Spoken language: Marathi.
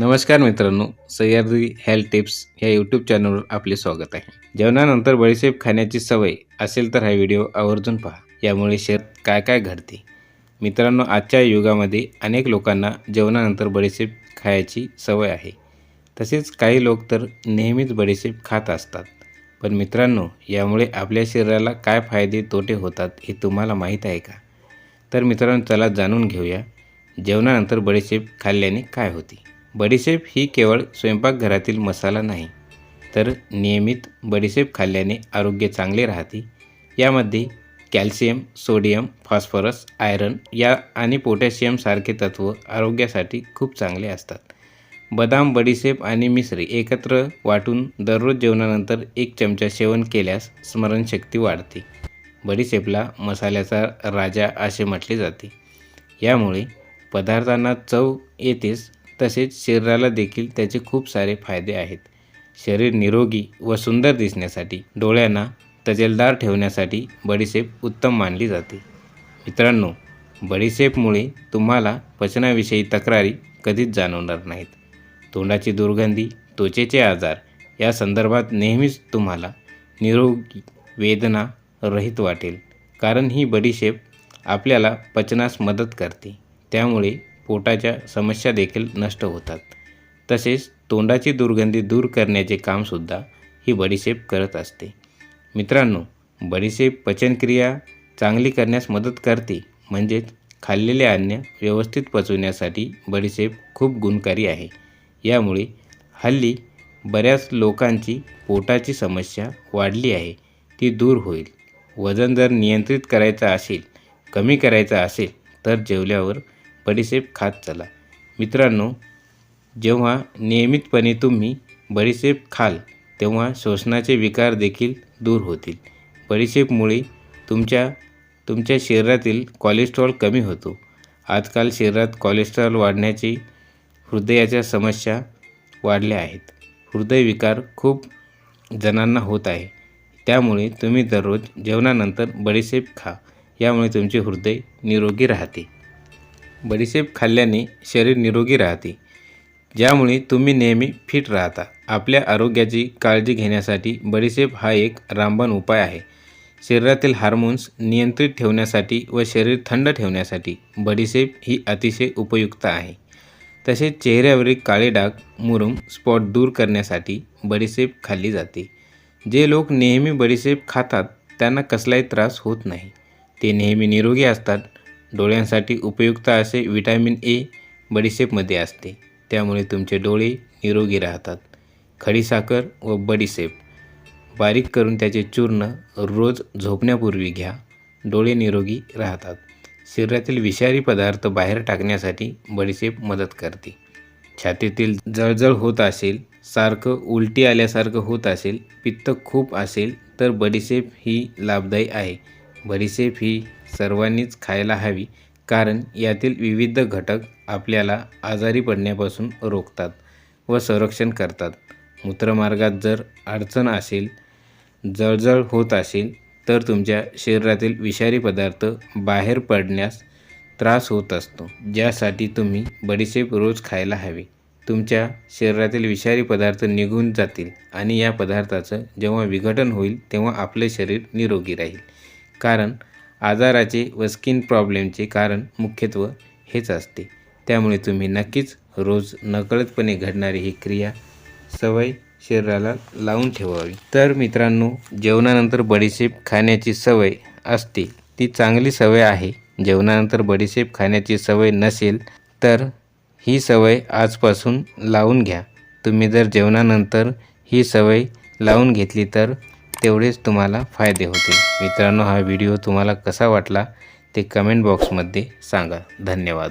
नमस्कार मित्रांनो सह्याद्री हेल्थ टिप्स ह्या यूट्यूब चॅनलवर आपले स्वागत आहे. जेवणानंतर बडीशेप खाण्याची सवय असेल तर हा व्हिडिओ आवर्जून पहा. यामुळे शेत काय काय घडते? मित्रांनो आजच्या युगामध्ये अनेक लोकांना जेवणानंतर बडीशेप खायची सवय आहे. तसेच काही लोक तर नेहमीच बडीशेप खात असतात. पण मित्रांनो यामुळे आपल्या शरीराला काय फायदे तोटे होतात हे तुम्हाला माहीत आहे का? तर मित्रांनो चला जाणून घेऊया. जेवणानंतर बडीशेप खाल्ल्याने काय होते? बडीशेप ही केवळ स्वयंपाकघरातील मसाला नाही तर नियमित बडीशेप खाल्ल्याने आरोग्य चांगले राहते. यामध्ये कॅल्शियम सोडियम फॉस्फरस आयरन या आणि पोटॅशियमसारखे तत्त्व आरोग्यासाठी खूप चांगले असतात. बदाम बडीशेप आणि मिश्री एकत्र वाटून दररोज जेवणानंतर एक चमचा सेवन केल्यास स्मरणशक्ती वाढते. बडीशेपला मसाल्याचा राजा असे म्हटले जाते. यामुळे पदार्थांना चव येतेच तसेच शरीराला देखील त्याचे खूप सारे फायदे आहेत. शरीर निरोगी व सुंदर दिसण्यासाठी डोळ्यांना तजेलदार ठेवण्यासाठी बडीशेप उत्तम मानली जाते. मित्रांनो बडीशेपमुळे तुम्हाला पचनाविषयी तक्रारी कधीच जाणवणार नाहीत. तोंडाची दुर्गंधी त्वचेचे आजार या संदर्भात नेहमीच तुम्हाला निरोगी वेदना रहित वाटेल. कारण ही बडीशेप आपल्याला पचनास मदत करते. त्यामुळे पोटाच्या समस्या देखील नष्ट होतात. तसेच तोंडाची दुर्गंधी दूर करण्याचे कामसुद्धा ही बडीशेप करत असते. मित्रांनो बडीशेप पचनक्रिया चांगली करण्यास मदत करते. म्हणजेच खाल्लेले अन्न व्यवस्थित पचवण्यासाठी बडीशेप खूप गुणकारी आहे. यामुळे हल्ली बऱ्याच लोकांची पोटाची समस्या वाढली आहे. ती दूर होईल. वजन जर नियंत्रित करायचं असेल कमी करायचं असेल तर जेवल्यावर बडीशेप खात चला. मित्रांनो जेव्हा नियमितपणे तुम्ही बडीशेप खाल तेव्हा श्वसनाचे विकार देखील दूर होतील. बडीशेपमुळे तुमच्या तुमच्या शरीरातील कोलेस्ट्रॉल कमी होतो. आजकाल शरीरात कोलेस्ट्रॉल वाढण्याची हृदयाच्या समस्या वाढल्या आहेत. हृदयविकार खूप जणांना होत आहे. त्यामुळे तुम्ही दररोज जेवणानंतर बडीशेप खा. यामुळे तुमचे हृदय निरोगी राहते. बडीशेप खाल्ल्याने शरीर निरोगी राहते. ज्यामुळे तुम्ही नेहमी फिट राहता. आपल्या आरोग्याची काळजी घेण्यासाठी बडीशेप हा एक रामबाण उपाय आहे. शरीरातील हार्मोन्स नियंत्रित ठेवण्यासाठी व शरीर थंड ठेवण्यासाठी बडीशेप ही अतिशय उपयुक्त आहे. तसेच चेहऱ्यावरील काळे डाग मुरुम स्पॉट दूर करण्यासाठी बडीशेप खाल्ली जाते. जे लोक नेहमी बडीशेप खातात त्यांना कसलाही त्रास होत नाही. ते नेहमी निरोगी असतात डोळ्यांसाठी उपयुक्त असे विटॅमिन ए बडीशेपमध्ये असते. त्यामुळे तुमचे डोळे निरोगी राहतात. खडीसाखर व बडीशेप. बारीक करून त्याचे चूर्ण रोज झोपण्यापूर्वी घ्या. डोळे निरोगी राहतात. शरीरातील विषारी पदार्थ बाहेर टाकण्यासाठी बडीशेप मदत करते. छातीतील जळजळ होत असेल सारखं उलटी आल्यासारखं होत असेल पित्त खूप असेल तर बडीशेप ही लाभदायी आहे. बडीशेप ही सर्वांनीच खायला हवी कारण यातील विविध घटक आपल्याला आजारी पडण्यापासून रोखतात व संरक्षण करतात. मूत्रमार्गात जर अडचण असेल जळजळ होत असेल तर तुमच्या शरीरातील विषारी पदार्थ बाहेर पडण्यास त्रास होत असतो ज्यासाठी तुम्ही बडीशेप रोज खायला हवी. तुमच्या शरीरातील विषारी पदार्थ निघून जातील आणि या पदार्थाचं जेव्हा विघटन होईल तेव्हा आपले शरीर निरोगी राहील. कारण आजाराचे व स्किन प्रॉब्लेमचे कारण मुख्यत्व हेच असते. त्यामुळे तुम्ही नक्कीच रोज नकळतपणे घडणारी ही क्रिया सवय शरीराला लावून ठेवावी. तर मित्रांनो जेवणानंतर बडीशेप खाण्याची सवय असते. ती चांगली सवय आहे. जेवणानंतर बडीशेप खाण्याची सवय नसेल तर ही सवय आजपासून लावून घ्या. तुम्ही जर जेवणानंतर ही सवय लावून घेतली तर तेवढेच तुम्हाला फायदे होतील. मित्रांनो हा व्हिडिओ तुम्हाला कसा वाटला ते कमेंट बॉक्समध्ये सांगा. धन्यवाद.